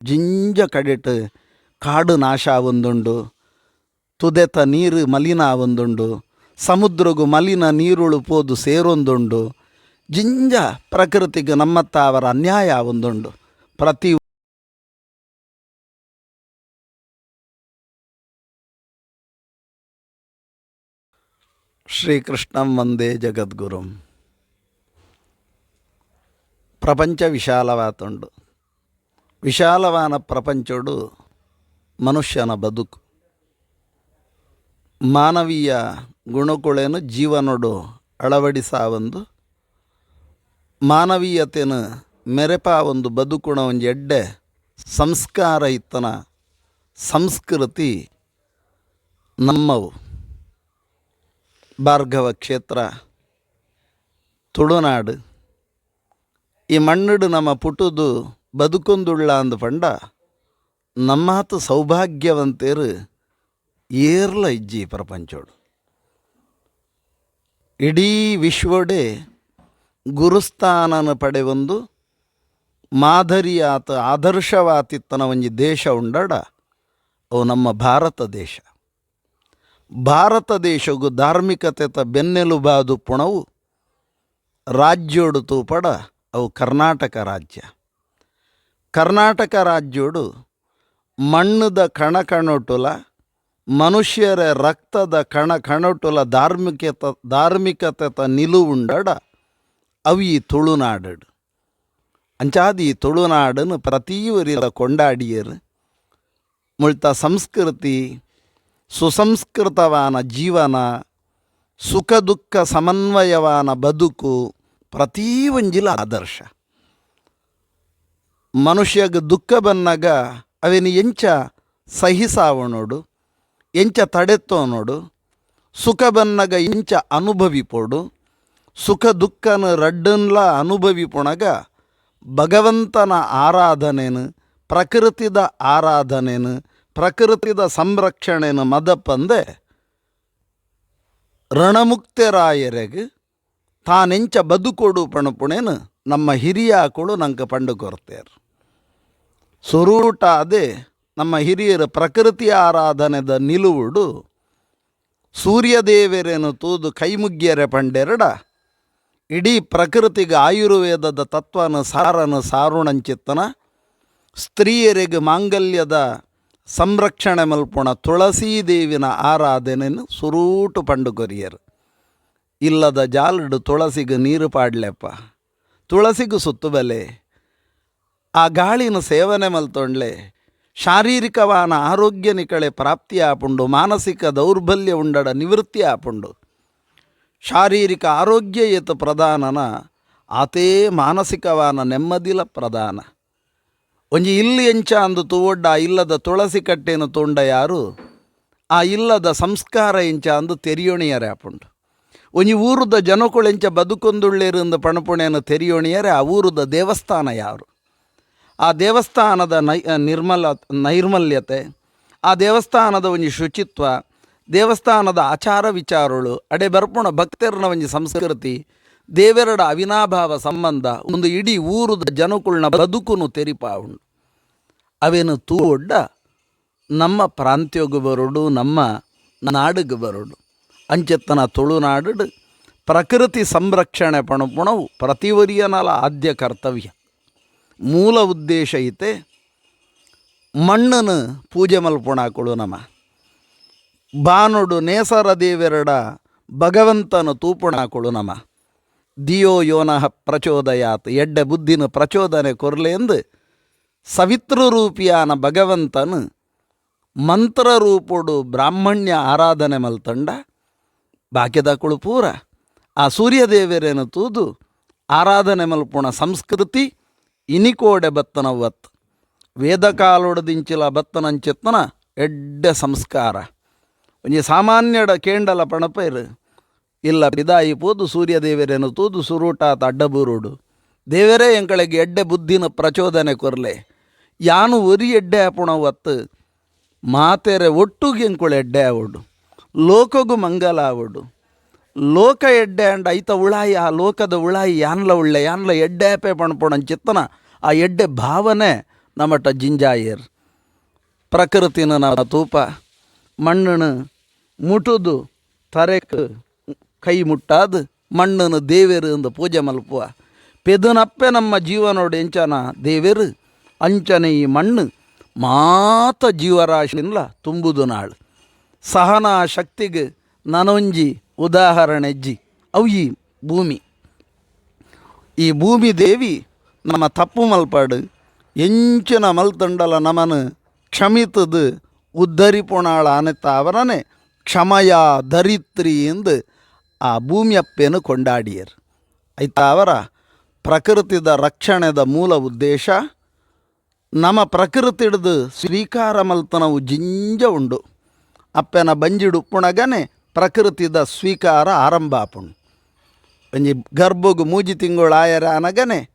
ಜಿಂಜ ಕಡೆಟ್ ಕಾಡು ನಾಶ ಆವೊಂದುಂಡು ತುದೆತ ನೀರು ಮಲಿನ ಆವೊಂದುಂಡು ಸಮುದ್ರಗು ಮಲಿನ ನೀರುಳು ಪೋದು ಸೇರೊಂದುಂಡು ಜಿಂಜ ಪ್ರಕೃತಿಗೆ ನಮ್ಮತ್ತ ಅವರ ಅನ್ಯಾಯ ಆವೊಂದುಂಡು ಪ್ರತಿ ಶ್ರೀಕೃಷ್ಣಂ ವಂದೇ ಜಗದ್ಗುರುಂ ಪ್ರಪಂಚ ವಿಶಾಲವಾತುಂಡು ವಿಶಾಲವಾನ ಪ್ರಪಂಚಡು ಮನುಷ್ಯನ ಬದುಕು. ಮಾನವೀಯ ಗುಣಕುಳೇನು ಜೀವನೊಡು ಅಳವಡಿಸಾವೊಂದು, ಮಾನವೀಯತೆನ ಮೆರೆಪ ಒಂದು ಬದುಕುಣ ಒಂದು ಎಡ್ಡೆ ಸಂಸ್ಕಾರ ಇತ್ತನ ಸಂಸ್ಕೃತಿ ನಮ್ಮವು. ಭಾರ್ಗವ ಕ್ಷೇತ್ರ, ತುಳುನಾಡು. ಈ ಮಣ್ಣಿಡು ನಮ್ಮ ಪುಟುದು ಬದುಕೊಂದುಳ್ಳ ಅಂದು ಪಂಡ, ನಮ್ಮಾತು ಸೌಭಾಗ್ಯವಂತೇರು ಏರ್ಲ ಇಜ್ಜಿ ಪ್ರಪಂಚೋಡು. ಇಡೀ ವಿಶ್ವಡೆ ಗುರುಸ್ಥಾನನ ಪಡೆವೊಂದು ಮಾದರಿಯಾತ ಆದರ್ಶವಾತಿತ್ತನ ಒಂಜಿ ದೇಶ ಉಂಡಡ, ಅವು ನಮ್ಮ ಭಾರತ ದೇಶ. ಭಾರತ ದೇಶಗು ಧಾರ್ಮಿಕತೆತ ಬೆನ್ನೆಲುಬಾದು ಪುಣವು ರಾಜ್ಯೋಡು ತೂಪಡ ಅವು ಕರ್ನಾಟಕ ರಾಜ್ಯ. ಕರ್ನಾಟಕ ರಾಜ್ಯೋಡು ಮಣ್ಣದ ಕಣಕಣೊಟುಲ, ಮನುಷ್ಯರ ರಕ್ತದ ಕಣ ಕಣೊಟುಲ ಧಾರ್ಮಿಕತ, ಧಾರ್ಮಿಕತೆತ ನಿಲುವುಂಡಡ ಅವಿ ಈ ತುಳುನಾಡು ಅಂಚಾದ ತುಳುನಾಡನ್ನು ಪ್ರತೀವರಿಲ ಕೊಂಡಾಡಿಯರು, ಮುಳ್ತ ಸಂಸ್ಕೃತಿ, ಸುಸಂಸ್ಕೃತವಾನ ಜೀವನ ಸುಖ ದುಃಖ ಸಮನ್ವಯವಾನ ಬದುಕು ಪ್ರತಿ ಒಂಜಿಲ ಆದರ್ಶ. ಮನುಷ್ಯಗ ದುಃಖ ಬನ್ನಾಗ ಅವಿನ ಎಂಚ ಸಹಿಸಾವಣೋಡು ಎಂಚ ತಡೆತೋನೋಡು ಸುಖ ಬನ್ನಗ ಎಂಚ ಅನುಭವಿಪೋಡು ಸುಖ ದುಃಖನ ರಡ್ಡನ್ಲ ಅನುಭವಿಪುಣಗ ಭಗವಂತನ ಆರಾಧನೆನು, ಪ್ರಕೃತಿದ ಆರಾಧನೆನು, ಪ್ರಕೃತಿದ ಸಂರಕ್ಷಣೆನು ಮದಪ್ಪಂದೆ ರಣಮುಕ್ತರಾಯರೆಗೆ ತಾನೆಂಚ ಬದುಕೊಡು ಪಣಪುಣೆನು ನಮ್ಮ ಹಿರಿಯಾಕಳು ನಂಗೆ ಪಂಡು ಕೊರ್ತೇರು ಸುರೂಟ ಅದೇ ನಮ್ಮ ಹಿರಿಯರ ಪ್ರಕೃತಿ ಆರಾಧನೆದ ನಿಲುವುಡು. ಸೂರ್ಯದೇವರೇನು ತೂದು ಕೈಮುಗ್ಗಿಯರೆ ಪಂಡೆರಡ. ಇಡೀ ಪ್ರಕೃತಿಗೆ ಆಯುರ್ವೇದದ ತತ್ವನ ಸಾರನ ಸಾರುಣಂಚಿತ್ತನ. ಸ್ತ್ರೀಯರಿಗೆ ಮಾಂಗಲ್ಯದ ಸಂರಕ್ಷಣೆ ಮಲ್ಪುಣ ತುಳಸೀದೇವಿನ ಆರಾಧನೆಯನ್ನು ಸುರೂಟು ಪಂಡು ಕೊರಿಯರು ಇಲ್ಲದ ಜಾಲಡು ತುಳಸಿಗೆ ನೀರು ಪಾಡ್ಲೆಪ್ಪ. ತುಳಸಿಗೂ ಸುತ್ತು ಬೆಲೆ ಆ ಗಾಳಿನ ಸೇವನೆ ಮಲ್ತೊಂಡ್ಲೆ ಶಾರೀರಿಕವಾನ ಆರೋಗ್ಯ ನಿಕಳೆ ಪ್ರಾಪ್ತಿ ಆಪುಂಡು, ಮಾನಸಿಕ ದೌರ್ಬಲ್ಯ ಉಂಡಡ ನಿವೃತ್ತಿ ಆಪುಂಡು. ಶಾರೀರಿಕ ಆರೋಗ್ಯ ಏತ ಪ್ರಧಾನನ, ಆತೇ ಮಾನಸಿಕವಾನ ನೆಮ್ಮದಿಲ ಪ್ರಧಾನ. ಒಂಜಿ ಇಲ್ಲಿ ಎಂಚ ಅಂದು ತೂವೊಡ್ಡ, ಆ ಇಲ್ಲದ ತುಳಸಿ ಕಟ್ಟೆನು ತೋಂಡ ಯಾರು, ಆ ಇಲ್ಲದ ಸಂಸ್ಕಾರ ಎಂಚ ಅಂದು ತೆರಿಯೋಣಿಯರೆ ಆಪುಂಡು. ಒಂಜಿ ಊರುದ ಜನಕುಳೆಂಚ ಬದುಕೊಂದುಳ್ಳೇರಿಂದ ಪಣಪುಣೆಯನ್ನು ತೆರಿಯೋಣಿಯರೆ, ಆ ಊರುದ ದೇವಸ್ಥಾನ ಯಾರು. ಆ ದೇವಸ್ಥಾನದ ನೈ ನಿರ್ಮಲ, ನೈರ್ಮಲ್ಯತೆ, ಆ ದೇವಸ್ಥಾನದ ಒಂಜಿ ಶುಚಿತ್ವ, ದೇವಸ್ಥಾನದ ಆಚಾರ ವಿಚಾರಗಳು, ಅಡೆ ಬರ್ಪುಣ ಭಕ್ತರನ ಒಂಜಿ ಸಂಸ್ಕೃತಿ, ದೇವೆರಡ ಅವಿನಾಭಾವ ಸಂಬಂಧ, ಒಂದು ಇಡೀ ಊರುದ ಜನಕುಳ್ನ ಬದುಕುನು ತೆರಿಪಾ ಉಂಡು ಅವೇನು ತೂವೊಡ್ಡ ನಮ್ಮ ಪ್ರಾಂತ್ಯಗೂ ಬರುಡು ನಮ್ಮ ನಾಡಿಗೆ ಬರೋಡು ಅಂಚೆತ್ತನ ತುಳುನಾಡು ಪ್ರಕೃತಿ ಸಂರಕ್ಷಣೆ ಪಣಪುಣವು ಪ್ರತಿವರಿಯನಲ ಆದ್ಯ ಕರ್ತವ್ಯ. ಮೂಲ ಉದ್ದೇಶ ಐತೆ ಮಣ್ಣನ್ನು ಪೂಜೆ ಮಲ್ಪುಣಾಕಳು ನಮ. ಬಾನುಡು ನೇಸರ ದೇವೆರಡ ಭಗವಂತನು ತೂಪುಣಾಕಳು ನಮ. ದಿಯೋ ಯೋನಃ ಪ್ರಚೋದಯಾತ್, ಎಡ್ಡೆ ಬುದ್ಧಿನ ಪ್ರಚೋದನೆ ಕೊರ್ಲೆಂದು ಸವಿತೃರೂಪಿಯಾನ ಭಗವಂತನು ಮಂತ್ರರೂಪುಡು ಬ್ರಾಹ್ಮಣ್ಯ ಆರಾಧನೆ ಮಲ್ತಂಡ ಬಾಕ್ಯದಕಳು ಪೂರ. ಆ ಸೂರ್ಯದೇವರೇನು ತೂದು, ಆರಾಧನೆ ಮಲ್ಪುಣ ಸಂಸ್ಕೃತಿ ಇನಿಕೋಡೆ ಬತ್ತನವತ್ತು ವೇದಕಾಲೊಡದಿಂಚಿಲ ಬತ್ತನಂಚಿತ್ತನ ಎಡ್ಡ ಸಂಸ್ಕಾರ. ಒಂಜಿ ಸಾಮಾನ್ಯಡ ಕೇಂಡಲ ಪಣಪೈರು ಇಲ್ಲ ಪಿದಾಯಿ ಪೋದು ಸೂರ್ಯದೇವರೇನು ತೂದು ಸುರೂಟಾತ ಅಡ್ಡಬೂರುಡು ದೇವರೇ ಎಂಕಳಿಗೆ ಎಡ್ಡೆ ಬುದ್ಧಿನ ಪ್ರಚೋದನೆ ಕೊರ್ಲೆ. ಯಾನು ಒರಿ ಎಡ್ಡೆ ಆಪುಣವತ್ತು ಮಾತೆರೆ ಒಟ್ಟುಗೆ ಎಂಕುಳು ಎಡ್ಡೆ ಆವಡು. ಲೋಕಗು ಮಂಗಲ ಆವಡು. ಲೋಕ ಎಡ್ಡೆ ಅಂಡ ಐತ ಉಳಾಯಿ, ಆ ಲೋಕದ ಉಳಾಯಿ ಯಾನ್ಲ ಉಳ್ಳೆ, ಯಾನ್ಲ ಎಡ್ಡೆ ಪೇ ಪಣಪುಣ ಚಿತ್ತನ, ಆ ಎಡ್ಡೆ ಭಾವನೆ ನಮಟ ಜಿಂಜಾಯರ್. ಪ್ರಕೃತಿನ ನಮ್ಮ ತೂಪ, ಮಣ್ಣನ ಮುಟುದು, ತರೆಕ್ ಕೈ ಮುಟ್ಟಾದ ಮಣ್ಣನ್ನು ದೇವೇರು ಎಂದು ಪೂಜೆ ಮಲ್ಪುವ. ಪೆದನಪ್ಪೆ ನಮ್ಮ ಜೀವನೋಡು ಎಂಚನ ದೇವೇರು, ಅಂಚನೆ ಈ ಮಣ್ಣು ಮಾತ ಜೀವರಾಶಿನ್ಲ ತುಂಬುದು ನಾಳು. ಸಹನಾ ಶಕ್ತಿಗೆ ನನೊಂಜಿ ಉದಾಹರಣೆಜ್ಜಿ ಅವು ಈ ಭೂಮಿ. ಈ ಭೂಮಿ ದೇವಿ ನಮ್ಮ ತಪ್ಪು ಮಲ್ಪಾಡು. ಎಂಚಿನ ಮಲ್ತಂಡಲ ನಮನ ಕ್ಷಮಿತದು ಉದ್ಧರಿಪುಣಾಳ ಅನೆತ್ತ ಅವರನೆ ಕ್ಷಮಯ ಧರಿತ್ರಿ ಎಂದು ಆ ಭೂಮಿಯಪ್ಪೇನು ಕೊಂಡಾಡಿಯರು. ಆಯ್ತಾ ಅವರ? ಪ್ರಕೃತಿದ ರಕ್ಷಣೆದ ಮೂಲ ಉದ್ದೇಶ ನಮ್ಮ ಪ್ರಕೃತಿ ಹಿಡಿದು ಸ್ವೀಕಾರ ಮಲ್ತನವು ಜಿಂಜ ಉಂಡು. ಅಪ್ಪೆನ ಬಂಜಿಡು ಪುಣಗನೆ ಪ್ರಕೃತಿದ ಸ್ವೀಕಾರ ಆರಂಭ ಆಪುಂಡು ಒಂಜಿ ಗರ್ಭಗು ಮೂಜಿ ತಿಂಗಳು ಆಯರ ಅನಗನೆ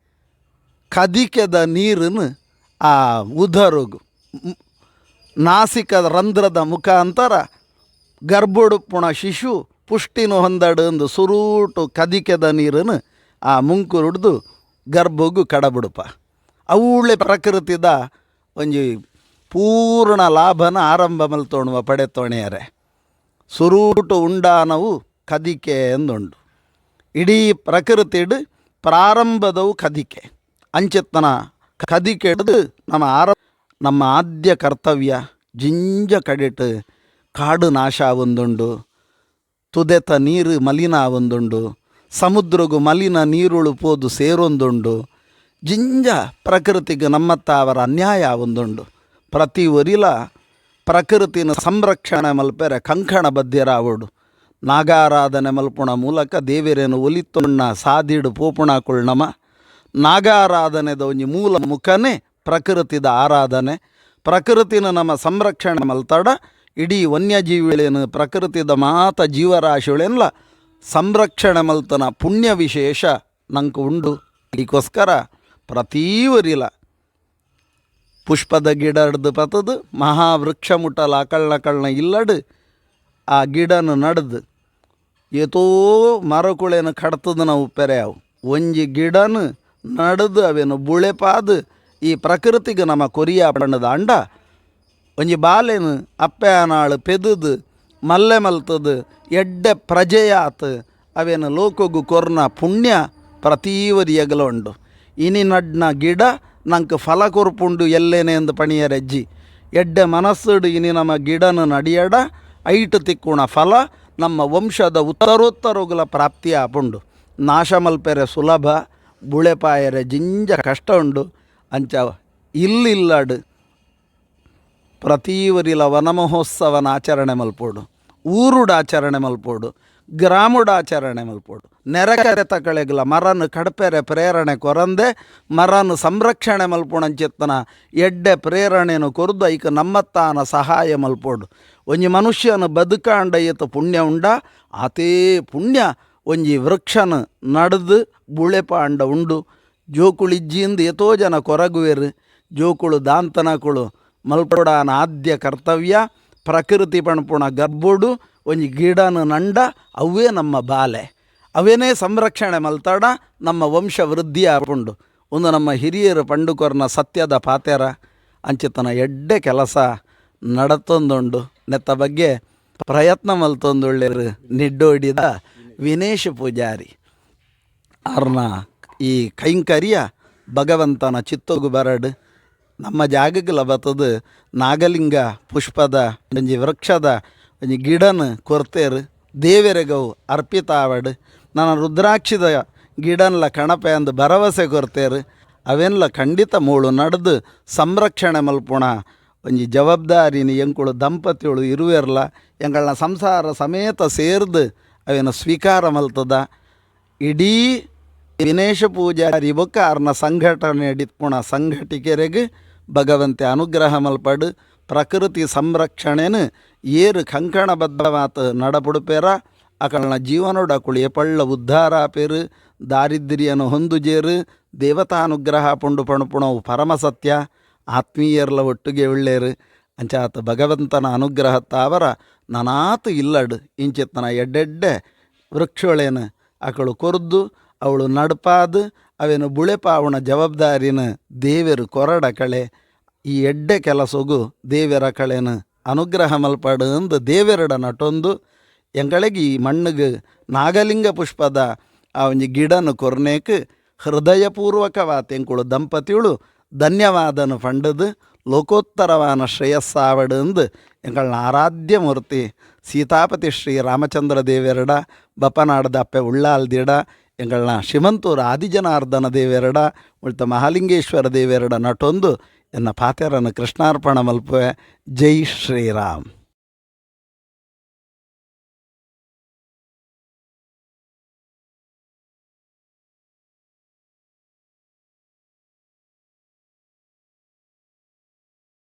ಕದಿಕೆದ ನೀರನ್ನು ಆ ಉದರುಗು ನಾಸಿಕದ ರಂಧ್ರದ ಮುಖಾಂತರ ಗರ್ಭುಡುಪುಣ ಶಿಶು ಪುಷ್ಟಿನ ಹೊಂದಡು ಸುರೂಟು ಕದಿಕೆದ ನೀರನ್ನು ಆ ಮುಂಕುರುಡ್ದು ಗರ್ಭಗು ಕಡಬಿಡುಪ. ಅವಳೆ ಪ್ರಕೃತಿದ ಒಂಜಿ ಪೂರ್ಣ ಲಾಭನ ಆರಂಭ ಮಲ್ತೋಣುವ ಪಡೆತೋಣಿಯರೆ. ಸುರೂಟು ಉಂಡಾನವು ಕದಿಕೆ ಎಂದುಂಡು ಇಡೀ ಪ್ರಕೃತಿಡು ಪ್ರಾರಂಭದವು ಕದಿಕೆ. ಅಂಚೆತ್ತನ ಕದಿಕೆ ಹಿಡ್ದು ನಮ್ಮ ಆರ, ನಮ್ಮ ಆದ್ಯ ಕರ್ತವ್ಯ ಜಿಂಜ ಕಡಿಟ್ ಕಾಡು ನಾಶ ಒಂದುಂಡು ತುದೆತ ನೀರು ಮಲಿನ ಒಂದುಂಡು ಸಮುದ್ರಗು ಮಲಿನ ನೀರುಳು ಪೋದು ಸೇರೊಂದುಂಡು ಜಿಂಜ ಪ್ರಕೃತಿಗೆ ನಮ್ಮತ್ತ ಅವರ ಅನ್ಯಾಯ ಒಂದುಂಡು ಪ್ರತಿ ಒರಿಲ ಪ್ರಕೃತಿನ ಸಂರಕ್ಷಣೆ ಮಲ್ಪೆರೆ ಕಂಕಣ ಬದ್ಧರಾವಡು ನಾಗಾರಾಧನೆ ಮಲ್ಪುಣ ಮೂಲಕ ದೇವರೇನು ಒಲಿತೊಣ್ಣ ಸಾದಿಡು ಪೋಪುಣ ನಮ ನಾಗಾರಾಧನೆದ ಒಂಜಿ ಮೂಲ ಮುಖನೇ ಪ್ರಕೃತಿದ ಆರಾಧನೆ. ಪ್ರಕೃತಿನ ನಮ್ಮ ಸಂರಕ್ಷಣೆ ಮಲ್ತಡ. ಇಡೀ ವನ್ಯಜೀವಿಗಳೇನು ಪ್ರಕೃತಿದ ಮಾತ ಜೀವರಾಶಿಗಳೆಲ್ಲ ಸಂರಕ್ಷಣೆ ಮಲ್ತನ ಪುಣ್ಯ ವಿಶೇಷ ನಂಗೆ ಉಂಡು ಇದಕ್ಕೋಸ್ಕರ ಪ್ರತೀವರಿಲ ಪುಷ್ಪದ ಗಿಡ ಹಿಡ್ದು ಪತದು ಮಹಾವೃಕ್ಷ ಮುಟ್ಟಲ ಅಕಳ್ನ ಕಳ್ನ ಇಲ್ಲಡು, ಆ ಗಿಡನ ನಡೆದು. ಏತೋ ಮರಕುಳೇನು ಕಡ್ತದ ನಾವು ಪೆರೆಯವು. ಒಂಜಿ ಗಿಡನ ನಡೆದು, ಅವೇನು ಬುಳೆಪಾದು, ಈ ಪ್ರಕೃತಿಗೆ ನಮ್ಮ ಕೊರಿಯ ಬಣ್ಣದ ಅಂಡ. ಒಂಜಿ ಬಾಲೆನು ಅಪ್ಪೆ ಅನಾಳು ಪೆದುದು, ಮಲ್ಲೆ ಮಲ್ತದು, ಎಡ್ಡೆ ಪ್ರಜೆಯಾತ್, ಅವೇನು ಲೋಕಗು ಕೊರ್ನ ಪುಣ್ಯ ಪ್ರತೀವರಿಯಗಲ ಉಂಡು ಇನಿ ನಡ್ನ ಗಿಡ ನಂಗೆ ಫಲ ಕೊರ್ಪುಂಡು ಎಲ್ಲೇನೆ ಎಂದು ಪಣಿಯರೆಜ್ಜಿ ಎಡ್ಡೆ ಮನಸ್ಸುಡು ಇನಿ ನಮ್ಮ ಗಿಡನ ನಡಿಯಡ, ಐಟು ತಿಕ್ಕುಣ ಫಲ, ನಮ್ಮ ವಂಶದ ಉತ್ತರೋತ್ತರಗಳ ಪ್ರಾಪ್ತಿ ಆಪುಂಡು. ನಾಶ ಮಲ್ಪೆರೆ ಸುಲಭ ಬುಳೆಪಾಯರೆ ಜಿಂಜ ಕಷ್ಟ ಉಂಡು ಅಂಚ ಇಲ್ಲಿಲ್ಲಡು, ಪ್ರತೀವರಿಲ ವನಮಹೋತ್ಸವನ ಆಚರಣೆ ಮಲ್ಪೋಡು. ಊರುಡ ಆಚರಣೆ ಮಲ್ಪೋಡು ಗ್ರಾಮುಡಾಚರಣೆ ಮಲ್ಪೋಡು. ನೆರೆಕರೆ ತಕಳೆಗಲ, ಮರನು ಕಡಪೆರೆ ಪ್ರೇರಣೆ ಕೊರಂದೆ, ಮರನು ಸಂರಕ್ಷಣೆ ಮಲ್ಪುಣಂಚಿತ್ತನ ಎಡ್ಡೆ ಪ್ರೇರಣೆನು ಕೊರ್ದು ಐಕ ನಮ್ಮತ್ತಾನ ಸಹಾಯ ಮಲ್ಪೋಡು. ಒಂಜಿ ಮನುಷ್ಯನ ಬದುಕಾಂಡ ಈತ ಪುಣ್ಯ ಉಂಡ, ಆತೇ ಪುಣ್ಯ ಒಂಜಿ ವೃಕ್ಷನ ನಡೆದು ಬುಳೆಪಾಂಡ ಉಂಡು. ಜೋಕುಳಿಜ್ಜಿಯಿಂದ ಎತೋ ಜನ ಕೊರಗುವೆರು, ಜೋಕುಳು ದಾಂತನಕುಳು ಮಲ್ಪೊಡಾನ ಆದ್ಯ ಕರ್ತವ್ಯ, ಪ್ರಕೃತಿ ಪಣಪುಣ ಗರ್ಭುಡು, ಒಂಜಿ ಗಿಡನ ನಂಡ ಅವೇ ನಮ್ಮ ಬಾಲೆ. ಅವೇನೇ ಸಂರಕ್ಷಣೆ ಮಲ್ತಾಡ, ನಮ್ಮ ವಂಶ ವೃದ್ಧಿಯ ಪುಂಡು ಒಂದು ನಮ್ಮ ಹಿರಿಯರು ಪಂಡುಕೊರ್ನ ಸತ್ಯದ ಪಾತೆರ, ಅಂಚಿತನ ಎಡ್ಡೆ ಕೆಲಸ ನಡತೊಂದುಂಡು. ನೆತ್ತ ಬಗ್ಗೆ ಪ್ರಯತ್ನ ಮಲ್ತೊಂದುಳ್ಳಿರು ನಿಡ್ಡೋಡಿದ ವಿನೇಶ ಪೂಜಾರಿ. ಅವ್ರನ್ನ ಈ ಕೈಂಕರ್ಯ ಭಗವಂತನ ಚಿತ್ತೋಗು ಬರಡು. ನಮ್ಮ ಜಾಗಕ್ಕೆ ಲಭತದ ನಾಗಲಿಂಗ ಪುಷ್ಪದ, ಒಂಜಿ ವೃಕ್ಷದ, ಒಂಜಿ ಗಿಡನ ಕೊರ್ತೇರು. ದೇವರೆಗೌ ಅರ್ಪಿತ ಆವಡು ನನ್ನ ರುದ್ರಾಕ್ಷಿದ ಗಿಡನ್ಲ ಕಣಪೆ ಅಂದು ಭರವಸೆ ಕೊರ್ತೇರು. ಅವೆಲ್ಲ ಖಂಡಿತ ಮೂಳು ನಡೆದು ಸಂರಕ್ಷಣೆ ಮಲ್ಪುಣ. ಒಂಜಿ ಜವಾಬ್ದಾರಿನ ಎಂಕುಳು ದಂಪತಿಗಳು ಇರುವೆರ್ಲ. ಎಂಗಳನ್ನ ಸಂಸಾರ ಸಮೇತ ಸೇರ್ದು ಅವೇನು ಸ್ವೀಕಾರ ಮಲ್ತದ. ಇಡೀ ದಿನೇಶ ಪೂಜಾರಿ ಬೊಕ್ಕ ಅರ್ನ ಸಂಘಟನೆ ಹಿಡಿತ್ಪುಣ ಸಂಘಟಿಕೆರೆಗೆ ಭಗವಂತ ಅನುಗ್ರಹ ಮಲ್ಪಡು. ಪ್ರಕೃತಿ ಸಂರಕ್ಷಣೆನು ಏರು ಕಂಕಣಬದ್ಧವಾತ ನಡಪುಡುಪೇರ ಅಕಲ್ನ ಜೀವನೋಡ ಕುಳಿಯ ಪಳ್ಳ ಉದ್ಧಾರ ಪೇರು, ದಾರಿದ್ರ್ಯನು ಹೊಂದುಜೇರು ದೇವತಾನುಗ್ರಹ ಪುಂಡು ಪಣಪುಣವು ಪರಮ ಸತ್ಯ ಆತ್ಮೀಯರ್ಲ ಒಟ್ಟಿಗೆ ಒಳ್ಳೇರು. ಅಂಚಾತ ಭಗವಂತನ ಅನುಗ್ರಹ ತಾವರ ನನಾತು ಇಲ್ಲಡು, ಇಂಚಿತ್ತನ ಎಡ್ಡೆಡ್ಡೆ ವೃಕ್ಷಗಳೇನು ಅಕಳು ಕೊರ್ದು, ಅವಳು ನಡ್ಪಾದು, ಅವೇನು ಬುಳೆಪಾವಣ ಜವಾಬ್ದಾರಿನ ದೇವರು ಕೊರಡ ಕಳೆ. ಈ ಎಡ್ಡೆ ಕೆಲಸಗೂ ದೇವರ ಕಳೆನ ಅನುಗ್ರಹ ಮಲ್ಪಡು ಅಂದು ದೇವೆರಡ ನಟೊಂದು ಎಂಗಳಿಗೆ ಈ ಮಣ್ಣಿಗೆ ನಾಗಲಿಂಗ ಪುಷ್ಪದ ಆ ಒಂಜಿ ಗಿಡನು ಕೊರ್ನೇಕ್ ಹೃದಯಪೂರ್ವಕವಾತೆಂಕುಳು ದಂಪತಿಗಳು ಧನ್ಯವಾದನು ಪಂಡದು ಲೋಕೋತ್ತರವಾನ ಶ್ರೇಯಸ್ಸಾವಡಂದು ಎಂಗಳ ಆರಾಧ್ಯ ಮೂರ್ತಿ ಸೀತಾಪತಿ ಶ್ರೀ ರಾಮಚಂದ್ರ ದೇವೆರಡ ಬಪ್ಪನಾಡದ ಅಪ್ಪೆ ಉಳ್ಳಾಲ್ದಿಡ ಎಂಗಳನ್ನ ಶಿಮಂತೂರು ಆದಿಜನಾರ್ದನ ದೇವೆರಡ, ಉಳಿತ ಮಹಾಲಿಂಗೇಶ್ವರ ದೇವೆರಡ ನಟೊಂದು ಎನ್ನ ಪಾತೆರನ್ನು ಕೃಷ್ಣಾರ್ಪಣ ಮಲ್ಪುವೆ. ಜೈ ಶ್ರೀರಾಮ್.